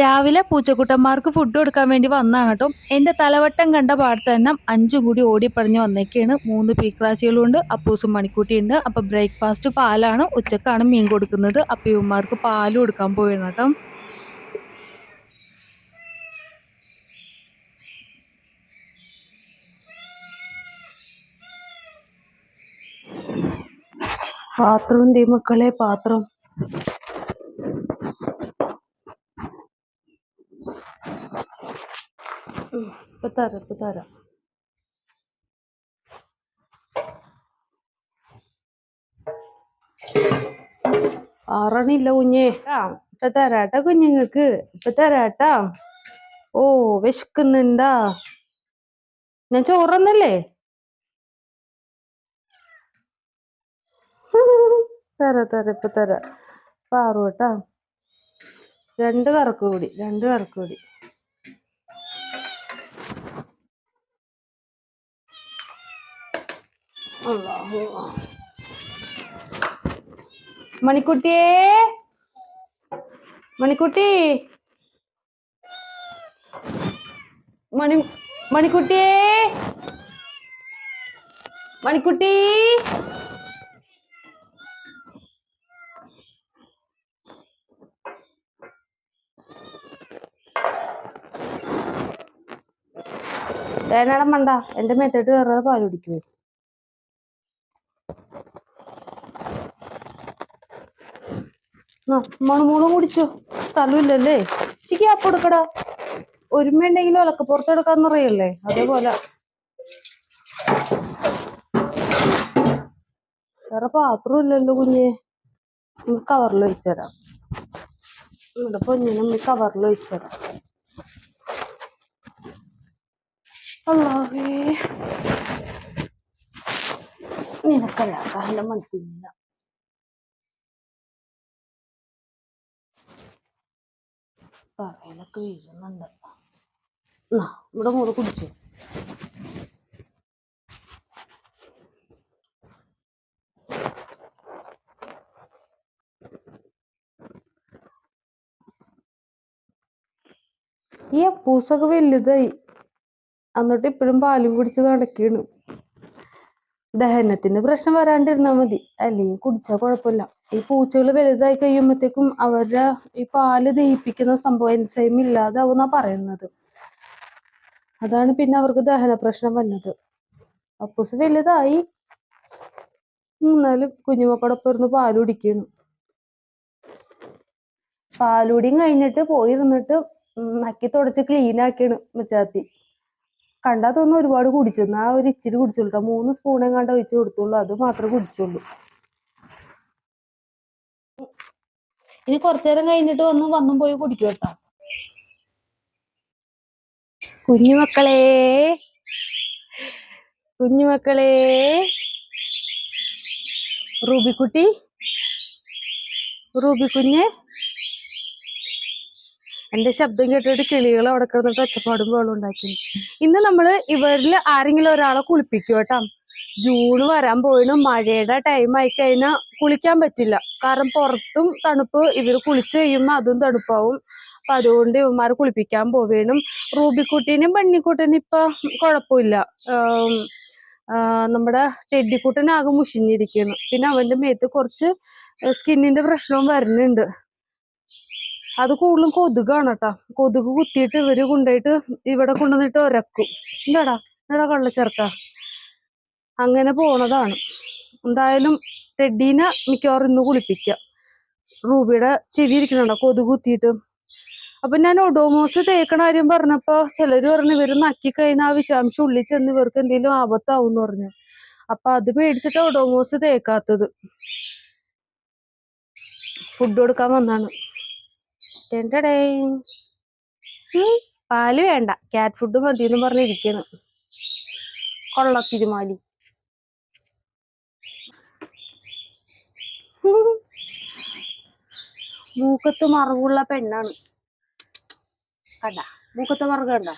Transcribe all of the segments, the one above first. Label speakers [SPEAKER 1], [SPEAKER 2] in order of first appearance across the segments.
[SPEAKER 1] രാവിലെ പൂച്ചക്കുട്ടന്മാർക്ക് ഫുഡ് കൊടുക്കാൻ വേണ്ടി വന്നാണ് കേട്ടോ. എന്റെ തലവട്ടം കണ്ട പാടത്ത് തന്നെ അഞ്ചും കൂടി ഓടിപ്പറഞ്ഞു വന്നേക്കാണ്. മൂന്ന് പീക്രാശികളുണ്ട് അപ്പൂസും മണിക്കൂട്ടിയുണ്ട്. അപ്പോൾ ബ്രേക്ക്ഫാസ്റ്റ് പാലാണ് ഉച്ചക്കാണ് മീൻ കൊടുക്കുന്നത്. അപ്പോൾ ഇവന്മാർക്ക് പാൽ കൊടുക്കാൻ പോയിരുന്നു കേട്ടോ. പാത്രം ദേ മക്കളെ പാത്രം. ഉം, ഇപ്പൊ തരാം. തരാം ആറണില്ല കുഞ്ഞേ. ആ. ഇപ്പൊ തരാട്ടാ കുഞ്ഞുങ്ങക്ക് ഇപ്പൊ തരാട്ടാ. ഓ വിശക്കുന്നുണ്ടാ. ഞാൻ ചോറന്നല്ലേ? തരാ തരാ ഇപ്പൊ തരാ. പാറു കേട്ടാ. രണ്ട് കറക്ക് കൂടി രണ്ട് കറക്ക് കൂടി മണിക്കുട്ടിയേ മണിക്കുട്ടി. മണി മണിക്കുട്ടിയേ മണിക്കുട്ടി. വേനാടം മണ്ട. എന്റെ മേത്തോട്ട് കയറാതെ പാൽ കുടിക്കുവേ ആ മണമൂളും കുടിച്ചോ. സ്ഥലമില്ലല്ലേ? ചിക്ക് അപ്പം എടുക്കടാ. ഒരുമയുണ്ടെങ്കിലും ഒലക്കപ്പുറത്ത് എടുക്കാന്ന് അറിയല്ലേ അതേപോലെ. വേറെ പാത്രം ഇല്ലല്ലോ കുഞ്ഞെ. കവറിൽ ഒഴിച്ചുതരാം നമ്മുടെ പൊന്നിനെ കവറിൽ ഒഴിച്ചുതരാം അല്ലാഹേ നിനക്കല്ല കാലം മണിക്കുഞ്ഞില്ല പറയലൊക്കെ വീഴുന്നുണ്ട്. എന്നാ ഇവിടെ മൂന്ന് കുടിച്ചു? ഈ അപ്പൂസൊക്കെ വലുതായി. എന്നിട്ട് ഇപ്പോഴും പാലും കുടിച്ച് നടക്കണു ദഹനത്തിന്റെ പ്രശ്നം വരാണ്ടിരുന്നാ മതി. അല്ലെങ്കിൽ കുടിച്ചാൽ കുഴപ്പമില്ല. ഈ പൂച്ചകൾ വലുതായി കഴിയുമ്പോഴത്തേക്കും അവരുടെ ഈ പാൽ ദഹിപ്പിക്കുന്ന സംഭവം എൻസൈം ഇല്ലാതാവുന്നാ പറയുന്നത്. അതാണ് പിന്നെ അവർക്ക് ദഹന പ്രശ്നം വന്നത്. അപ്പൂസ് വലുതായി. എന്നാലും കുഞ്ഞുമക്കളൊപ്പം ഇരുന്ന് പാൽ കുടിക്കുന്നു. പാലുടിയും കഴിഞ്ഞിട്ട് പോയിരുന്നിട്ട് നക്കി തുടച്ച് ക്ലീൻ ആക്കിയാണ് മച്ചാത്തി കണ്ടാ തോന്നുന്നു ഒരുപാട് കുടിച്ചിരുന്നു. ആ ഒരു ഇച്ചിരി കുടിച്ചുള്ളൂ മൂന്ന് സ്പൂൺ എങ്ങാണ്ട് ഒഴിച്ചു കൊടുത്തുള്ളൂ. അത് മാത്രമേ കുടിച്ചുള്ളൂ. ഇനി കുറച്ചു നേരം കഴിഞ്ഞിട്ട് ഒന്ന് വന്നും പോയി കുടിക്കും കേട്ടോ. കുഞ്ഞുമക്കളെ കുഞ്ഞുമക്കളെ റൂബിക്കുട്ടി. റൂബി കുഞ്ഞ് എന്റെ ശബ്ദം കേട്ടിട്ട് കിളികൾ അവിടെ കിടന്നിട്ട് ഒച്ചപ്പാടും വെള്ളം ഉണ്ടാക്കി. ഇന്ന് നമ്മൾ ഇവരിൽ ആരെങ്കിലും ഒരാളെ കുളിപ്പിക്കും കേട്ടോ. ജൂണ് വരാൻ പോയിന് മഴയുടെ ടൈം ആയി കഴിഞ്ഞാൽ കുളിക്കാൻ പറ്റില്ല. കാരണം പുറത്തും തണുപ്പ് ഇവർ കുളിച്ച് കഴിയുമ്പോൾ അതും തണുപ്പാവും. അപ്പൊ അതുകൊണ്ട് ഇവന്മാരെ കുളിപ്പിക്കാൻ പോവേണം റൂബിക്കുട്ടീനും ബണ്ണിക്കുട്ടനും ഇപ്പൊ കുഴപ്പമില്ല. നമ്മുടെ ടെഡിക്കുട്ടനാകെ മുഷിഞ്ഞിരിക്കുന്നു. പിന്നെ അവന്റെ മേത്ത് കുറച്ച് സ്കിന്നിന്റെ പ്രശ്നവും വരുന്നുണ്ട്. അത് കൂടുതലും കൊതുകാണ് കേട്ടാ. കൊതുക് കുത്തിയിട്ട് ഇവർ കൊണ്ടുപോയിട്ട് ഇവിടെ കൊണ്ടുവന്നിട്ട് ഒരക്കും. എന്താടാ എന്താടാ കള്ളച്ചെറുക്ക അങ്ങനെ പോണതാണ്. എന്തായാലും ടെഡീനെ മിക്കവാറും ഇന്ന് കുളിപ്പിക്കാം. റൂബിയുടെ ചെവി ഇരിക്കണുണ്ടോ കൊതു കുത്തിയിട്ട്. അപ്പൊ ഞാൻ ഒഡോമോസ് തേക്കണ കാര്യം പറഞ്ഞപ്പോ ചിലര് പറഞ്ഞു ഇവർ നക്കി കഴിഞ്ഞാൽ ആ വിഷാംശം ഉള്ളിൽ ചെന്ന് ഇവർക്ക് എന്തെങ്കിലും ആപത്താവും എന്ന് പറഞ്ഞു. അപ്പൊ അത് പേടിച്ചിട്ട് ഒഡോമോസ് തേക്കാത്തത്. ഫുഡ് കൊടുക്കാൻ വന്നാണ്. പാൽ വേണ്ട. ക്യാറ്റ് ഫുഡ് മതി എന്ന് പറഞ്ഞിരിക്കുന്നു കൊള്ളത്തിരുമാലി മൂക്കത്ത് മറവുള്ള പെണ്ണാണ്. കണ്ട? മൂക്കത്ത് മറുക കണ്ട?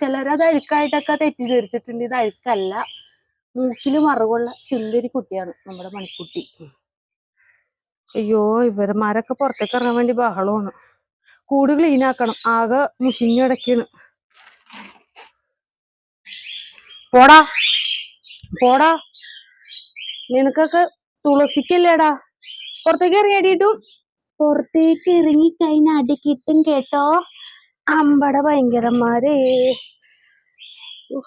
[SPEAKER 1] ചിലരത് അഴുക്കായിട്ടൊക്കെ തെറ്റിദ്ധരിച്ചിട്ടുണ്ട്. ഇത് അഴുക്കല്ല. മൂക്കിൽ മറുകുള്ള ചുന്ദരി കുട്ടിയാണ് നമ്മുടെ മണിക്കുട്ടി. അയ്യോ ഇവരന്മാരൊക്കെ പുറത്തേക്ക് ഇറങ്ങാൻ വേണ്ടി ബഹളമാണ്. കൂട് ക്ലീൻ ആക്കണം. ആകെ മുഷിഞ്ഞടക്കാണ് പോടാ. പോടാ. നിനക്കൊക്കെ തുളസിക്കല്ലേടാ? പുറത്തേക്ക് ഇറങ്ങിയടിയിട്ടും പുറത്തേക്ക് ഇറങ്ങി കഴിഞ്ഞ അടി കിട്ടും. കേട്ടോ അമ്പട ഭയങ്കരന്മാരെ. എന്തോ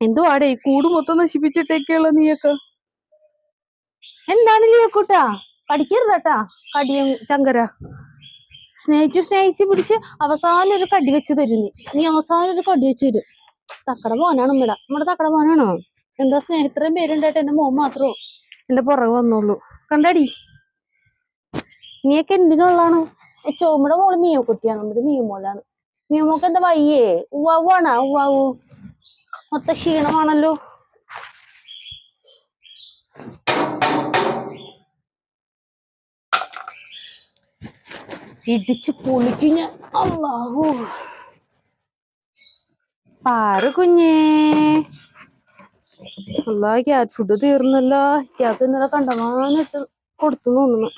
[SPEAKER 1] എന്തുവാടേ കൂട് മൊത്തം നശിപ്പിച്ചിട്ടേക്കുള്ള നീയൊക്കെ? എന്താണ് നീയക്കൂട്ടാ? കടിക്കരുതട്ടാ കടിയും ചങ്കര. സ്നേഹിച്ച് സ്നേഹിച്ച് പിടിച്ച് അവസാനം ഒരു കടി വെച്ച് തരും നീ. നീ അവസാനം ഒരു കടി വെച്ച് തരും. തക്കട മോനാണ് ഇവിടെ നമ്മുടെ തക്കട മോനാണോ? എന്താ സ്നേഹം? ഇത്രയും പേരുണ്ടായിട്ട് എന്റെ മോൻ മാത്രമോ എന്റെ പുറകെ വന്നോളൂ. കണ്ടടി? നീയൊക്കെ എന്തിനുള്ളാണ് ചോമ്മയുടെ മോൾ മിയോ കുട്ടിയാണ്. നമ്മുടെ മിയോ മോളാണ്. മിയോ മോക്ക് എന്താ വയ്യേ? ഉവാവാണാ ഉവ്വാവു മൊത്ത ക്ഷീണമാണല്ലോ. ഇടിച്ച് പൊളിക്കും ഞാൻ. അല്ലാഹു പാറു കുഞ്ഞേ. അല്ലാ ക്യാറ്റ് ഫുഡ് തീർന്നല്ലോ. ക്യാറ്റ് ഇന്നലെ കണ്ടമാനിട്ട് കൊടുത്തു തോന്നുന്നു.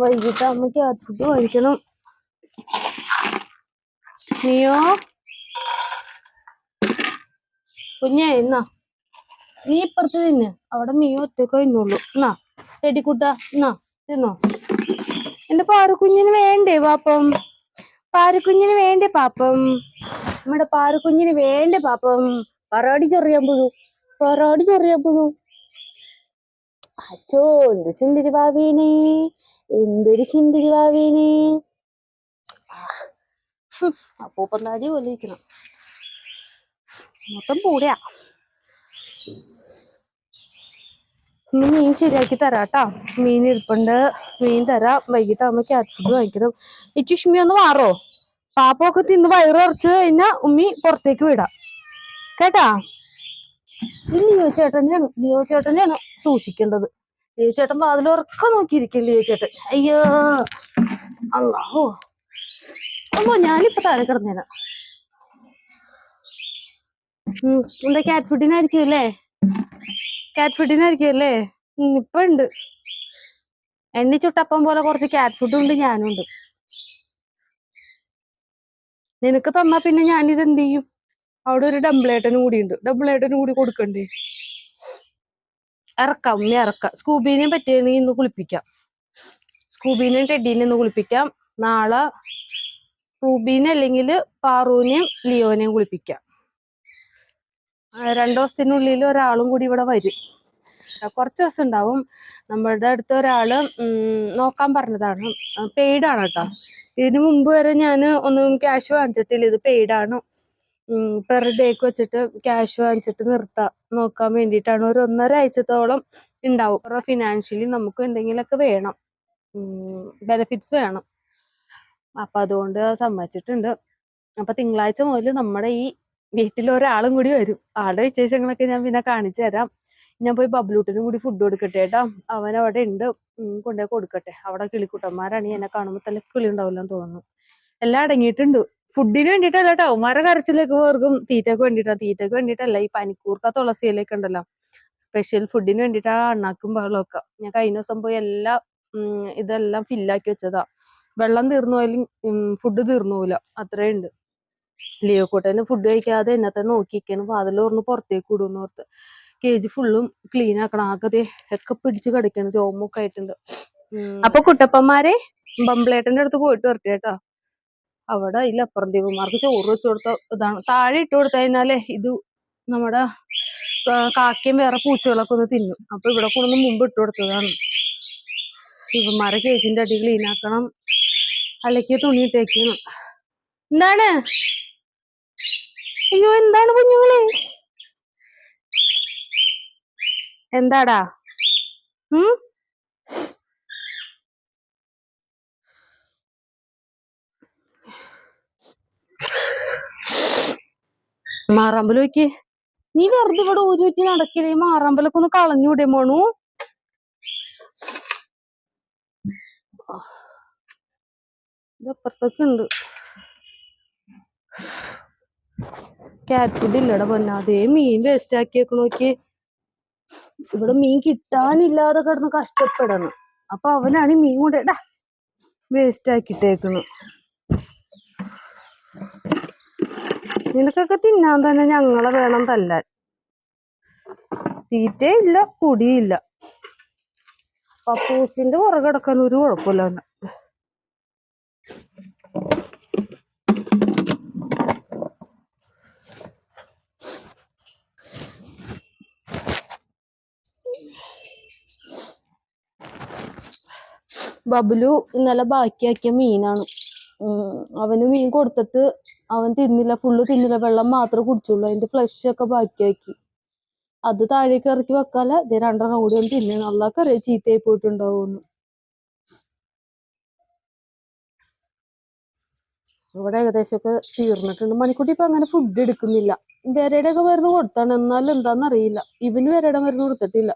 [SPEAKER 1] വൈകിട്ട് അമ്മ ക്യാറ്റ് ഫുഡ് വാങ്ങിക്കണം. നീയോ? കുഞ്ഞേ എന്നാ നീ ഇപ്പുറത്ത് തിന്നെ അവിടെ മീ ഒറ്റയ്ക്ക് കഴിഞ്ഞുള്ളൂ എന്നാ ചെടിക്കുട്ട. എന്നാ തിന്നോ. എന്റെ പാറുകുഞ്ഞിന് വേണ്ടേ പാപ്പം? പാറുകുഞ്ഞിന് വേണ്ടേ പാപ്പം. നമ്മുടെ പാരക്കുഞ്ഞിന് വേണ്ടേ പാപ്പം. പറോടി ചെറിയാൻ പുഴു പറോടി ചെറിയാൻ പുഴു അച്ചോ എന്ത് ചുണ്ടിരി വാവീനെ എന്തൊരു ചുണ്ടിരി വാവീനെ അപ്പൂപ്പന്താടി പോലെ ഇരിക്കണം. മൊത്തം പൂടയാ ഇന്ന് മീൻ ശരിയാക്കി തരാം കേട്ടോ മീൻ ഇരിപ്പുണ്ട്. മീൻ തരാം. വൈകിട്ടാകുമ്പോ ക്യാറ്റ് ഫുഡ് വാങ്ങിക്കണം. ഈ ചുഷ്മി ഒന്ന് മാറോ പാപ്പൊക്കെ തിന്ന് വയറ് നിറച്ച് കഴിഞ്ഞാ ഉമ്മി പുറത്തേക്ക് വിടാം. കേട്ടാ? ഇത് ലിയോ ചേട്ടനെയാണ്. ലിയോ ചേട്ടനെയാണ് സൂക്ഷിക്കേണ്ടത്. ലിയോ ചേട്ടൻ വാതിൽ ഉറക്കം നോക്കിയിരിക്കും ലിയോ ചേട്ടൻ. അയ്യോ. അല്ലാഹോ അമ്മോ ഞാനിപ്പോ താഴെ കിടന്നേന എന്താ ക്യാറ്റ് ഫുഡിനായിരിക്കും അല്ലേ? കാറ്റ് ഫുഡിനായിരിക്കും അല്ലേ ഇപ്പൊ ഉണ്ട് എണ്ണി ചുട്ടപ്പം പോലെ കുറച്ച് കാറ്റ് ഫുഡും ഉണ്ട് ഞാനും ഉണ്ട്. നിനക്ക് തന്നാ പിന്നെ ഞാനിത് എന്ത് ചെയ്യും? അവിടെ ഒരു ഡംബിളേട്ടനും കൂടി ഉണ്ട് ഡംബിളേട്ടനും കൂടി കൊടുക്കണ്ടേ? ഇറക്കാം ഉമ്മ ഇറക്കാം സ്കൂബീനെയും പറ്റിയെങ്കിൽ ഇന്ന് കുളിപ്പിക്കാം. സ്കൂബീനെയും ടെഡീനെയും ഇന്ന് കുളിപ്പിക്കാം. നാളെ റൂബീനെ അല്ലെങ്കിൽ പാറുവിനെയും ലിയോനെയും കുളിപ്പിക്കാം. രണ്ടു ദിവസത്തിനുള്ളിൽ ഒരാളും കൂടി ഇവിടെ വരും. കുറച്ച് ദിവസം ഉണ്ടാവും. നമ്മളുടെ അടുത്ത് ഒരാൾ നോക്കാൻ പറഞ്ഞതാണ്. പെയ്ഡാണ് കേട്ടോ. ഇതിനു മുമ്പ് വരെ ഞാൻ ഒന്നും ക്യാഷ് വാങ്ങിച്ചിട്ടില്ല. ഇത് പെയ്ഡാണ് പെർ ഡേക്ക് വെച്ചിട്ട് ക്യാഷ് വാങ്ങിച്ചിട്ട് നിർത്താം. നോക്കാൻ വേണ്ടിയിട്ടാണ്. ഒരു ഒന്നര ആഴ്ചത്തോളം ഉണ്ടാവും. ഫിനാൻഷ്യലി നമുക്ക് എന്തെങ്കിലുമൊക്കെ വേണം. ബെനഫിറ്റ്സ് വേണം. അപ്പൊ അതുകൊണ്ട് സമ്മതിച്ചിട്ടുണ്ട്. അപ്പൊ തിങ്കളാഴ്ച മുതൽ നമ്മുടെ ഈ വീട്ടിൽ ഒരാളും കൂടി വരും. ആളുടെ വിശേഷങ്ങളൊക്കെ ഞാൻ പിന്നെ കാണിച്ചു തരാം. ഞാൻ പോയി ബബ്ലൂട്ടിനും കൂടി ഫുഡ് കൊടുക്കട്ടെ കേട്ടോ. അവൻ അവിടെ ഉണ്ട്. കൊണ്ടുപോയി കൊടുക്കട്ടെ. അവിടെ കിളിക്കുട്ടന്മാരാണ്. എന്നെ കാണുമ്പോൾ തന്നെ കിളി ഉണ്ടാവില്ലെന്ന് തോന്നുന്നു. എല്ലാം അടങ്ങിയിട്ടുണ്ട്. ഫുഡിന് വേണ്ടിട്ടല്ല കേട്ടോ. അവന്മാരെ കരച്ചിലേക്ക് പോർക്കും തീറ്റക്ക് വേണ്ടിട്ടാ തീറ്റക്ക് വേണ്ടിട്ടല്ല ഈ പനിക്കൂർക്ക തുളസിയിലേക്ക് ഉണ്ടല്ലോ. സ്പെഷ്യൽ ഫുഡിന് വേണ്ടിയിട്ടാ അണ്ണാക്കും ബഹളമൊക്കെ. ഞാൻ കഴിഞ്ഞ ദിവസം പോയി എല്ലാ ഇതെല്ലാം ഫില്ലാക്കി വെച്ചതാ. വെള്ളം തീർന്നു പോയാലും ഫുഡ് തീർന്നു പോവില്ല. അത്രേ ഉണ്ട്. ലിയോ കൂട്ടന് ഫുഡ് കഴിക്കാതെ എന്നത്തെ നോക്കിയിരിക്കണം വാതിൽ തുറന്ന് പുറത്തേക്ക് വിടുമെന്ന് ഓർത്ത് കേജ് ഫുള്ളും ക്ലീൻ ആക്കണം. ആകെ ഒക്കെ പിടിച്ച് കിടക്കണം രോമൊക്കെ ആയിട്ടുണ്ട്. അപ്പൊ കുട്ടപ്പന്മാരെ ബംബ്ലേട്ടന്റെ അടുത്ത് പോയിട്ട് വരട്ടെ കേട്ടോ. അവിടെ ഇല്ല അപ്പുറം ദീപന്മാർക്ക് ചോറ് വെച്ച് കൊടുത്ത ഇതാണ്. താഴെ ഇട്ട് കൊടുത്തു കഴിഞ്ഞാലേ ഇത് നമ്മുടെ കാക്കയും വേറെ പൂച്ചകളൊക്കെ ഒന്ന് തിന്നും. അപ്പൊ ഇവിടെ കൊണ്ടൊന്ന് മുമ്പ് ഇട്ട് കൊടുത്തതാണ്. ഇവന്മാരെ കേജിന്റെ അടി ക്ലീൻ ആക്കണം. അലക്കിയ തുണി ഇട്ടേക്കണം. എന്താണ്? അയ്യോ എന്താണ് കുഞ്ഞുങ്ങളെ? എന്താടാ? ഉം? മാറാമ്പൽ നോക്കി നീ വെറുതെ ഇവിടെ ഊരുറ്റി നടക്കില്ലേ? മാറാമ്പലൊക്കെ ഒന്ന് കളഞ്ഞൂടെ മോണു. ഇതപ്പുറത്തൊക്കെ ഉണ്ട്. ക്യാറ്റ് ഫുഡ് ഇല്ലട പൊന്ന. അതേ മീൻ വേസ്റ്റ് ആക്കി വെക്കണ നോക്കി ഇവിടെ മീൻ കിട്ടാനില്ലാതെ കിടന്ന് കഷ്ടപ്പെടണം. അപ്പൊ അവനാണ് മീൻ കൊണ്ട് വേസ്റ്റ് ആക്കിട്ടേക്കണ് നിനക്കൊക്കെ തിന്നാൻ തന്നെ ഞങ്ങളെ വേണം തല്ലാൻ. തീറ്റയില്ല കുടിയില്ല പപ്പൂസിന്റെ പുറകെ ഒരു കുഴപ്പമില്ല ബബുലു ഇന്നലെ ബാക്കിയാക്കിയ മീനാണ്. അവന് മീൻ കൊടുത്തിട്ട് അവൻ തിന്നില്ല ഫുള്ള് തിന്നില്ല വെള്ളം മാത്രമേ കുടിച്ചുള്ളൂ. അതിന്റെ ഫ്ലഷ് ഒക്കെ ബാക്കിയാക്കി. അത് താഴേക്ക് ഇറക്കി വെക്കാല ഇത് രണ്ടെണ്ണം കൂടി ഒന്ന് തിന്നണം. അറിയാം ചീത്തയായി പോയിട്ടുണ്ടാവുമെന്ന്. ഇവിടെ ഏകദേശമൊക്കെ തീർന്നിട്ടുണ്ട്. മണിക്കുട്ടി ഇപ്പൊ അങ്ങനെ ഫുഡ് എടുക്കുന്നില്ല. വിരയുടെ മരുന്ന് കൊടുത്താണ്. എന്നാലും എന്താന്ന് അറിയില്ല. ഇവന് വിരയുടെ മരുന്ന് കൊടുത്തിട്ടില്ല.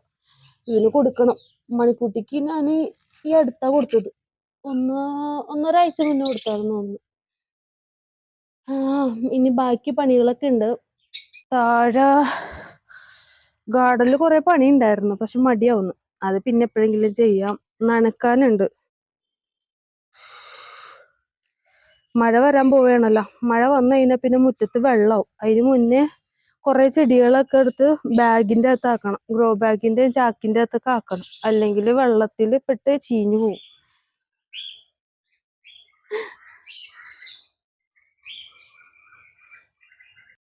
[SPEAKER 1] ഇവന് കൊടുക്കണം. മണിക്കുട്ടിക്ക് ഞാൻ ഈ അടുത്താ കൊടുത്തത്. ഒന്ന് ഒന്നൊരാഴ്ച മുന്നേ കൊടുത്തായിരുന്നു ഒന്ന് ആ ഇനി ബാക്കി പണികളൊക്കെ ഉണ്ട്. താഴെ ഗാർഡനിൽ കുറെ പണി ഉണ്ടായിരുന്നു പക്ഷെ മടിയാവുന്നു. അത് പിന്നെ എപ്പോഴെങ്കിലും ചെയ്യാം. നനക്കാനുണ്ട്. മഴ വരാൻ പോവുകയാണല്ലോ. മഴ വന്നു കഴിഞ്ഞാൽ പിന്നെ മുറ്റത്ത് വെള്ളമാവും അതിന് മുന്നേ കുറെ ചെടികളൊക്കെ എടുത്ത് ബാഗിന്റെ അകത്താക്കണം. ഗ്രോ ബാഗിന്റെ ചാക്കിന്റെ അകത്തൊക്കെ ആക്കണം. അല്ലെങ്കിൽ വെള്ളത്തിൽ പെട്ട് ചീഞ്ഞു പോകും